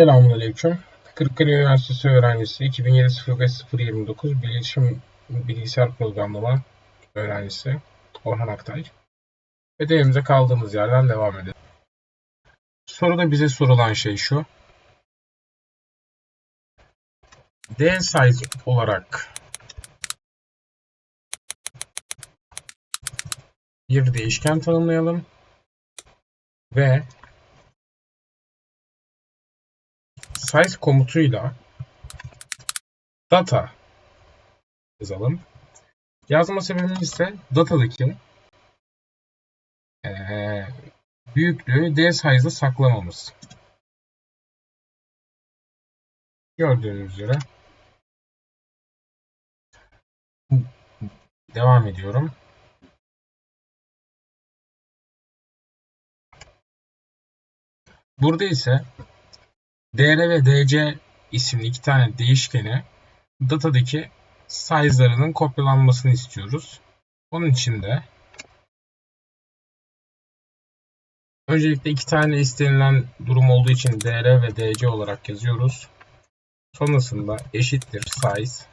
Selamünaleyküm. Kırıkkale Üniversitesi öğrencisi 2007-05-029 Bilişim Bilgisayar Programlama öğrencisi Orhan Aktay. Ödevimize kaldığımız yerden devam edelim. Soruda bize sorulan şey şu. D size olarak bir değişken tanımlayalım ve size komutuyla data yazalım. Yazma sebebimiz ise datadaki eee, büyüklüğü d size'da saklamamız. Gördüğünüz üzere devam ediyorum. Burada ise dr ve dc isimli iki tane değişkeni datadaki size'larının kopyalanmasını istiyoruz. Onun için de öncelikle iki tane istenilen durum olduğu için dr ve dc olarak yazıyoruz. Sonrasında eşittir size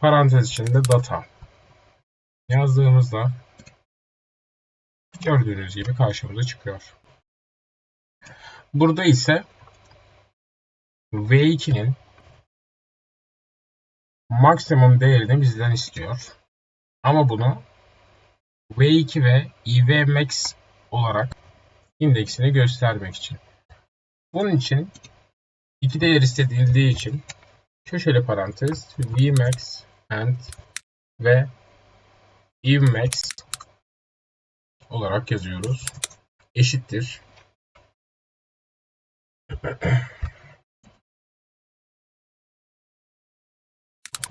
parantez içinde data yazdığımızda gördüğünüz gibi karşımıza çıkıyor. Burada ise V2'nin maksimum değerini bizden istiyor. Ama bunu V2 ve IVMax olarak indeksini göstermek için. Bunun için iki değer istedildiği için köşeli parantez Vmax and ve IVMax olarak yazıyoruz. Eşittir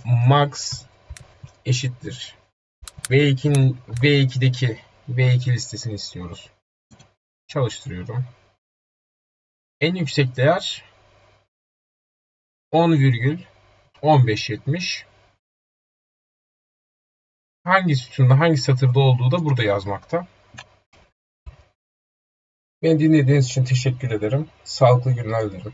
max eşittir. V2'nin V2'deki V2 listesini istiyoruz. Çalıştırıyorum. En yüksek değer 10,1570. Hangi sütunda hangi satırda olduğu da burada yazmakta. Beni dinlediğiniz için teşekkür ederim. Sağlıklı günler dilerim.